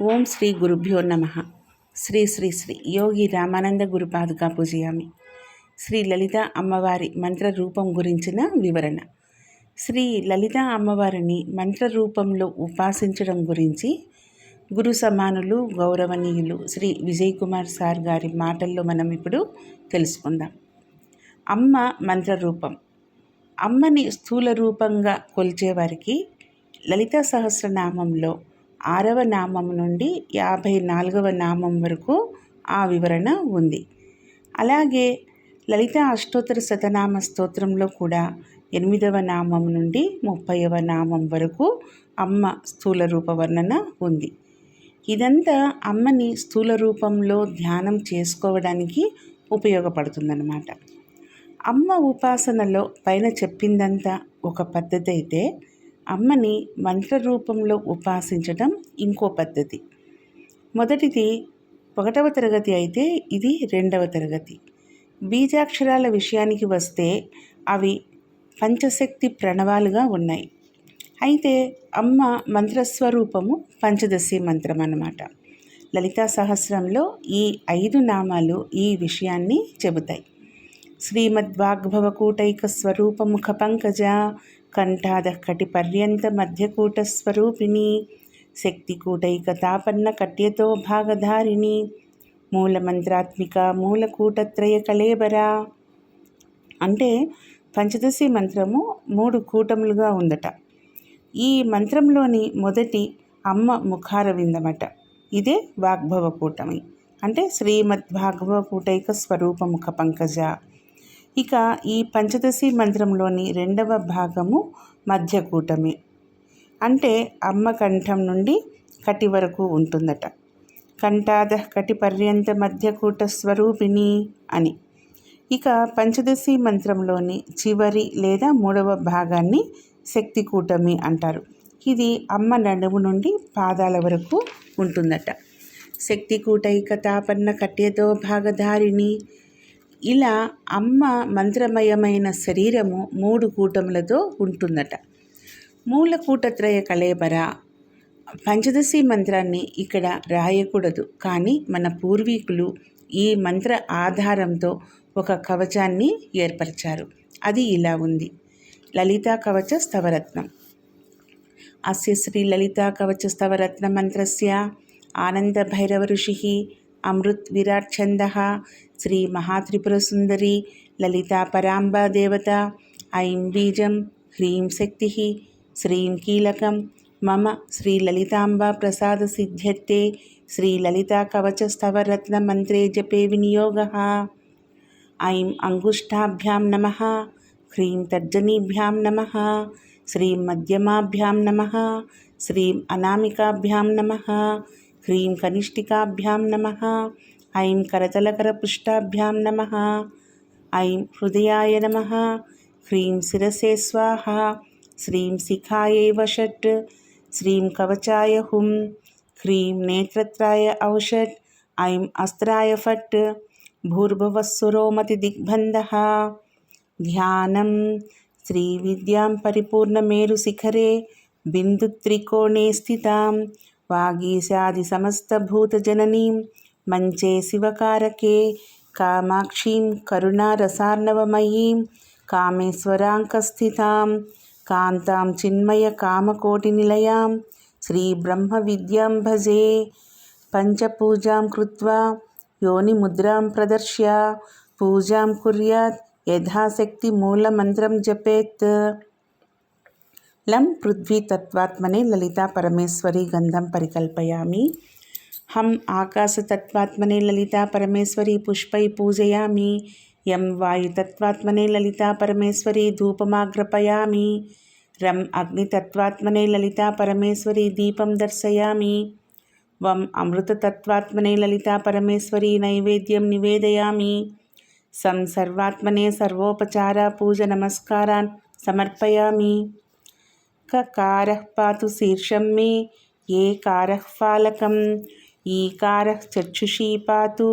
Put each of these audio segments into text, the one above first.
ఓం శ్రీ గురుభ్యో నమ. శ్రీ శ్రీ శ్రీ యోగి రామానంద గురుపాదుగా పూజయామి. శ్రీ లలిత అమ్మవారి మంత్ర రూపం గురించిన వివరణ. శ్రీ లలిత అమ్మవారిని మంత్ర రూపంలో ఉపాసించడం గురించి గురు సమానులు గౌరవనీయులు శ్రీ విజయ్ కుమార్ సార్ గారి మాటల్లో మనం ఇప్పుడు తెలుసుకుందాం. అమ్మ మంత్ర రూపం. అమ్మని స్థూల రూపంగా కొలిచేవారికి లలిత సహస్రనామంలో ఆరవ నామం నుండి యాభై నాలుగవ నామం వరకు ఆ వివరణ ఉంది. అలాగే లలిత అష్టోత్తర శతనామ స్తోత్రంలో కూడా ఎనిమిదవ నామం నుండి ముప్పైవ నామం వరకు అమ్మ స్థూల రూప వర్ణన ఉంది. ఇదంతా అమ్మని స్థూల రూపంలో ధ్యానం చేసుకోవడానికి ఉపయోగపడుతుందన్నమాట. అమ్మ ఉపాసనలో పైన చెప్పిందంతా ఒక పద్ధతి అయితే అమ్మని మంత్ర రూపంలో ఉపాసించడం ఇంకో పద్ధతి. మొదటిది ఒకటవ తరగతి అయితే ఇది రెండవ తరగతి. బీజాక్షరాల విషయానికి వస్తే అవి పంచశక్తి ప్రణవాలుగా ఉన్నాయి. అయితే అమ్మ మంత్రస్వరూపము పంచదశి మంత్రం అన్నమాట. లలితా సహస్రంలో ఈ ఐదు నామాలు ఈ విషయాన్ని చెబుతాయి. శ్రీమద్వాగ్భవకూటైక స్వరూపముఖ పంకజ కంఠాదఃకటిపర్యంతమధ్యకూటస్వరూపిణి శక్తికూటైకతాపన్న కట్యతో భాగధారిణి మూలమంత్రాత్మిక మూలకూటత్రయ కళేబర అంటే పంచదశి మంత్రము మూడు కూటములుగా ఉందట. ఈ మంత్రంలోని మొదటి అమ్మ ముఖార విందమట ఇదే వాగ్భవ కూటమి అంటే శ్రీమద్ భాగవ కూటైక స్వరూపముఖ పంకజ. ఇక ఈ పంచదశి మంత్రంలోని రెండవ భాగము మధ్యకూటమి. అంటే అమ్మ కంఠం నుండి కటి వరకు ఉంటుందట. కంఠాద కటి పర్యంత మధ్యకూట స్వరూపిణి అని. ఇక పంచదశి మంత్రంలోని చివరి లేదా మూడవ భాగాన్ని శక్తి కూటమి అంటారు. ఇది అమ్మ నడుము నుండి పాదాల వరకు ఉంటుందట. శక్తికూటైక తాపన్న కట్యతో భాగధారిణి ఇలా అమ్మ మంత్రమయమైన శరీరము మూడు కూటములతో ఉంటుందట. మూలకూటత్రయ కళేబర పంచదశి మంత్రాన్ని ఇక్కడ రాయకూడదు. కానీ మన పూర్వీకులు ఈ మంత్ర ఆధారంతో ఒక కవచాన్ని ఏర్పరిచారు. అది ఇలా ఉంది. లలితా కవచ స్తవరత్నం అస్య శ్రీ లలితా కవచ స్తవరత్న మంత్రస్య. ఆనంద భైరవ ఋషి అమృత్ విరాట్ ఛంద. శ్రీ మహాత్రిపుర సుందరి లలితా పరాంబా దేవత ఐం బీజం హ్రీం శక్తి శ్రీం కీలకం మమ శ్రీ లలితాంబా ప్రసాద సిద్ధ్యర్థే శ్రీ లలితా కవచ స్థవరత్న మంత్రే జపే వినియోగ. ఐం అంగుష్టాభ్యాం నమ హ్రీం తర్జనీభ్యాం నమ శ్రీం మధ్యమాభ్యాం నమ శ్రీం అనామికాభ్యాం నమ హ్రీం కనిష్ఠికాభ్యాం నమ ఐం కరతలకరపృష్టాభ్యాం నమ. ఐం హృదయాయ నమ. హ్రీం శిరసే స్వాహ. శ్రీం శిఖాయై వషట్. శ్రీం కవచాయ హుం. హ్రీం నేత్రత్రాయ ఔషట్. ఐం అస్త్రాయ ఫట్. భూర్భువస్సురోమతి దిగ్బంధ. ధ్యానం. శ్రీ విద్యాం పరిపూర్ణమేరు శిఖరే. బిందుత్రికోణే స్థితాం. వాగీశాది సమస్తభూతజననీం మంచే శివకారకే. కామాక్షీం కరుణారసార్ణవమయీం. కామేశ్వరాంకస్థితాం. కాంతాం చిన్మయ కామకోటి నిలయాం శ్రీ బ్రహ్మ విద్యాం భజే. పంచపూజాం కృత్వా. యోనిముద్రాం ప్రదర్శ్య. పూజాం కుర్యాత్. యథాశక్తి మూలమంత్రం జపేత్. లం పృథ్వీ తత్వాత్మనే లలితా పరమేశ్వరి గంధం పరికల్పయామి. హం ఆకాశతత్వాత్మనే లలిత పరమేశ్వరి పుష్పై పూజయామి యం వాయుతత్వాత్మనే లలిత పరమేశ్వరి ధూపమాగ్రపయామి. రం అగ్నితత్వాత్మనే లలిత పరమేశ్వరి దీపం దర్శయామి. వం అమృతతత్వాత్మనే లలిత పరమేశ్వరి నైవేద్యం నివేదయామి. సం సర్వాత్మనే సర్వోపచార పూజ నమస్కారాన్ సమర్పయామి. కకారః పాతు శీర్షం మే ఏ కారః ఫాలకం. ఈకారः చక్షుషీ పాతు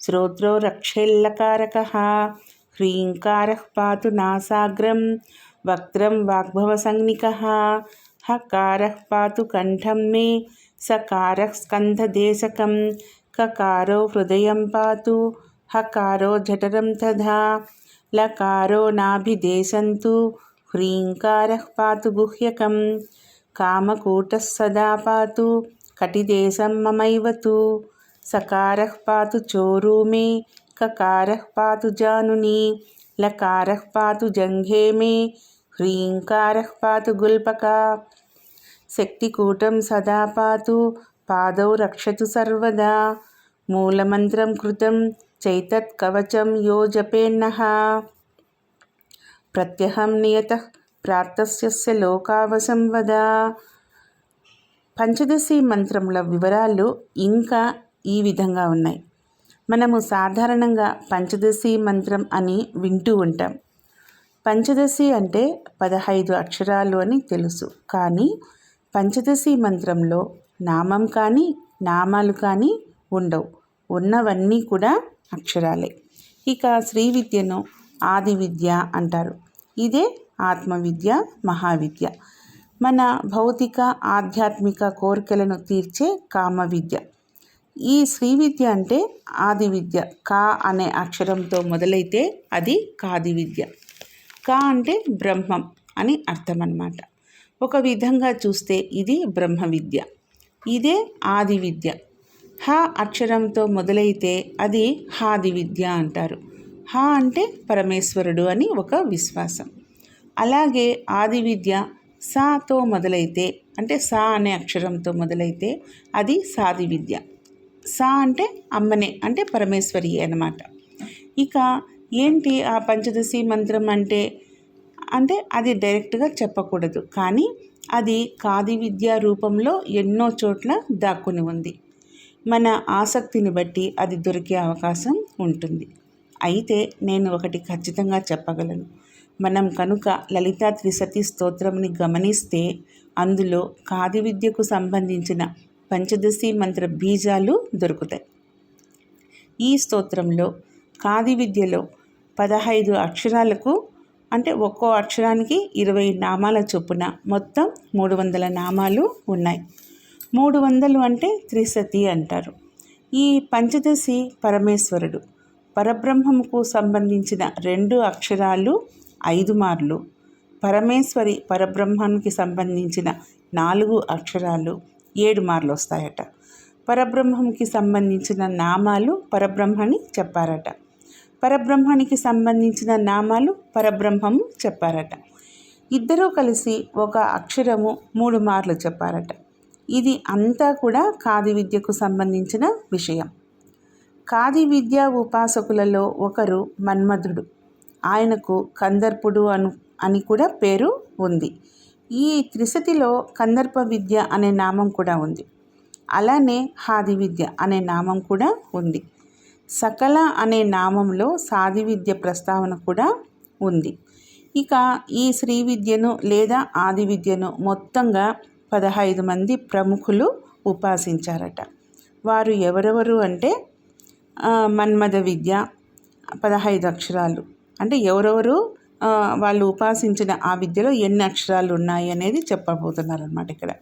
శ్రోత్రో రక్షేల్లకారక హ్రీంకార పాతు నాసాగ్రం వక్త్రం వాగ్భవసంజ్ఞిక హకార పాతు కంఠం మే సకార స్కంధదేశకం కకారో హృదయం పాతు హకారో జఠరం తథా లకారో నాభిదేశంతు హ్రీంకార పాతు గుహ్యకం కామకూట సదా పాతు కటిదేశం మమైవ తు సకారः పాతు చోరు మే కకారः పాతు జానుని లకారः పాతు జంఘే మే హ్రీంకారः పాతు గుల్పక. శక్తికూటం సదా పాతు పాదౌ రక్షతు సర్వదా. మూలమంత్రం కృతం చైతత్ కవచం యో జపేన్నః ప్రత్యహం నియత ప్రాప్తస్య లోకావసం వద పంచదశి మంత్రముల వివరాలు ఇంకా ఈ విధంగా ఉన్నాయి. మనము సాధారణంగా పంచదశి మంత్రం అని వింటూ ఉంటాం. పంచదశి అంటే పదహైదు అక్షరాలు అని తెలుసు. కానీ పంచదశి మంత్రంలో నామం కానీ నామాలు కానీ ఉండవు. ఉన్నవన్నీ కూడా అక్షరాలే. ఇక శ్రీ విద్యను ఆది విద్య అంటారు. ఇదే ఆత్మవిద్య మహావిద్య. మన భౌతిక ఆధ్యాత్మిక కోరికలను తీర్చే కామ విద్య ఈ శ్రీ విద్య అంటే ఆది విద్య కా అనే అక్షరంతో మొదలైతే అది కాది విద్య కా అంటే బ్రహ్మం అని అర్థం అన్నమాట ఒక విధంగా చూస్తే ఇది బ్రహ్మ విద్య ఇదే ఆది విద్య హ అక్షరంతో మొదలైతే అది హాది విద్య అంటారు. హ అంటే పరమేశ్వరుడు అని ఒక విశ్వాసం. అలాగే ఆది విద్య సాతో మొదలైతే అంటే సా అనే అక్షరంతో మొదలైతే అది సాది విద్య. సా అంటే అమ్మనే అంటే పరమేశ్వరి అన్నమాట. ఇక ఏంటి ఆ పంచదశి మంత్రం అంటే? అంటే అది డైరెక్ట్గా చెప్పకూడదు. కానీ అది కాది విద్యా రూపంలో ఎన్నో చోట్ల దాక్కుని ఉంది. మన ఆసక్తిని బట్టి అది దొరికే అవకాశం ఉంటుంది. అయితే నేను ఒకటి ఖచ్చితంగా చెప్పగలను. మనం కనుక లలితా త్రిసతి స్తోత్రంని గమనిస్తే అందులో కాది విద్యకు సంబంధించిన పంచదశి మంత్ర బీజాలు దొరుకుతాయి. ఈ స్తోత్రంలో కాది విద్యలో పదహైదు అక్షరాలకు అంటే ఒక్కో అక్షరానికి ఇరవై నామాల చొప్పున మొత్తం మూడు వందల నామాలు ఉన్నాయి. మూడు వందలు అంటే త్రిశతి అంటారు. ఈ పంచదశి పరమేశ్వరుడు పరబ్రహ్మముకు సంబంధించిన రెండు అక్షరాలు ఐదు మార్లు. పరమేశ్వరి పరబ్రహ్మానికి సంబంధించిన నాలుగు అక్షరాలు ఏడు మార్లు వస్తాయట పరబ్రహ్మంకి సంబంధించిన నామాలు పరబ్రహ్మని చెప్పారట. పరబ్రహ్మనికి సంబంధించిన నామాలు పరబ్రహ్మము చెప్పారట. ఇద్దరూ కలిసి ఒక అక్షరము మూడు మార్లు చెప్పారట. ఇది అంతా కూడా కాది విద్యకు సంబంధించిన విషయం. కాది విద్యా ఉపాసకులలో ఒకరు మన్మధుడు. ఆయనకు కందర్పుడు అను అని కూడా పేరు ఉంది. ఈ త్రిశతిలో కందర్ప విద్య అనే నామం కూడా ఉంది. అలానే హాది విద్య అనే నామం కూడా ఉంది. సకల అనే నామంలో సాది విద్య ప్రస్తావన కూడా ఉంది. ఇక ఈ శ్రీ విద్యను లేదా ఆది విద్యను మొత్తంగా పదహైదు మంది ప్రముఖులు ఉపాసించారట. వారు ఎవరెవరు అంటే మన్మథ విద్య పదహైదు అక్షరాలు అంటే ఎవరెవరు వాళ్ళు ఉపాసించిన ఆ విద్యలో ఎన్ని అక్షరాలు ఉన్నాయి అనేది చెప్పబోతున్నారు అనమాట ఇక్కడ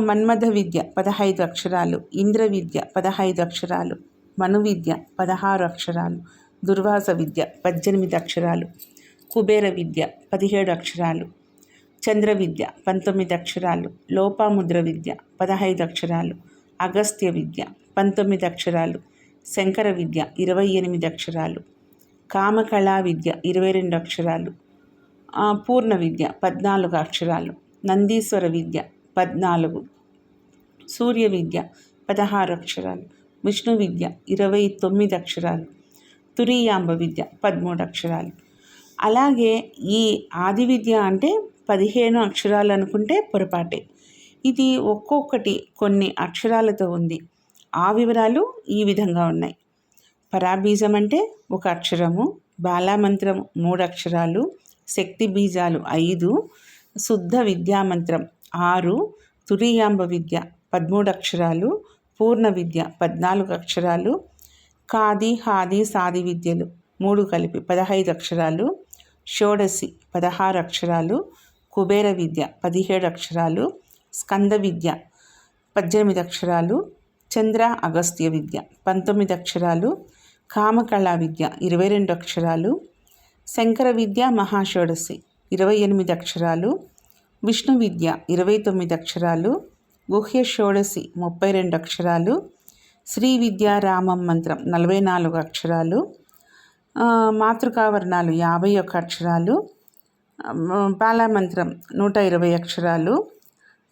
మన్మథ విద్య పదహైదు అక్షరాలు ఇంద్ర విద్య పదహైదు అక్షరాలు మను విద్య పదహారు అక్షరాలు దుర్వాస విద్య పద్దెనిమిది అక్షరాలు కుబేర విద్య పదిహేడు అక్షరాలు చంద్ర విద్య పంతొమ్మిది అక్షరాలు లోపాముద్ర విద్య పదహైదు అక్షరాలు అగస్త్య విద్య పంతొమ్మిది అక్షరాలు శంకర విద్య ఇరవై ఎనిమిది అక్షరాలు కామకళా విద్య ఇరవై రెండు అక్షరాలు. పూర్ణ విద్య పద్నాలుగు అక్షరాలు. నందీశ్వర విద్య పద్నాలుగు. సూర్య విద్య పదహారు అక్షరాలు. విష్ణు విద్య ఇరవై తొమ్మిది అక్షరాలు. తురియాంబ విద్య పదమూడు అక్షరాలు. అలాగే ఈ ఆది విద్య అంటే పదిహేను అక్షరాలు అనుకుంటే పొరపాటే. ఇది ఒక్కొక్కటి కొన్ని అక్షరాలతో ఉంది. ఆ వివరాలు ఈ విధంగా ఉన్నాయి. పరాబీజం అంటే ఒక అక్షరము బాలామంత్రం మూడు అక్షరాలు శక్తి బీజాలు ఐదు శుద్ధ విద్యామంత్రం ఆరు తురియాంబ విద్య పదమూడు అక్షరాలు పూర్ణ విద్య పద్నాలుగు అక్షరాలు కాది హాది సాది విద్యలు మూడు కలిపి పదహైదు అక్షరాలు షోడసి పదహారు అక్షరాలు కుబేర విద్య పదిహేడు అక్షరాలు స్కంద విద్య పద్దెనిమిది అక్షరాలు చంద్ర అగస్త్య విద్య పంతొమ్మిది అక్షరాలు కామకళా విద్య ఇరవై రెండు అక్షరాలు శంకర విద్య మహాషోడసి ఇరవై ఎనిమిది అక్షరాలు విష్ణు విద్య ఇరవై తొమ్మిది అక్షరాలు గుహ్య షోడసి ముప్పై రెండు అక్షరాలు శ్రీ విద్యా రామం మంత్రం నలభై నాలుగు అక్షరాలు మాతృకావర్ణాలు యాభై ఒక్క అక్షరాలు బాలామంత్రం నూట ఇరవై అక్షరాలు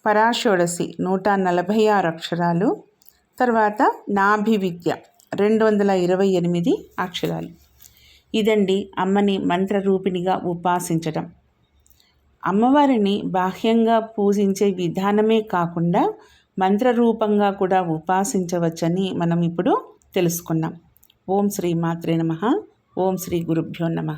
పరాషోడసి నూట నలభై ఆరు అక్షరాలు తర్వాత నాభి విద్య రెండు వందల ఇరవై ఎనిమిది అక్షరాలు. ఇదండి అమ్మని మంత్రరూపిణిగా ఉపాసించడం అమ్మవారిని బాహ్యంగా పూజించే విధానమే కాకుండా మంత్రరూపంగా కూడా ఉపాసించవచ్చని మనం ఇప్పుడు తెలుసుకున్నాం. ఓం శ్రీ మాత్రే నమ. ఓం శ్రీ గురుభ్యో నమ.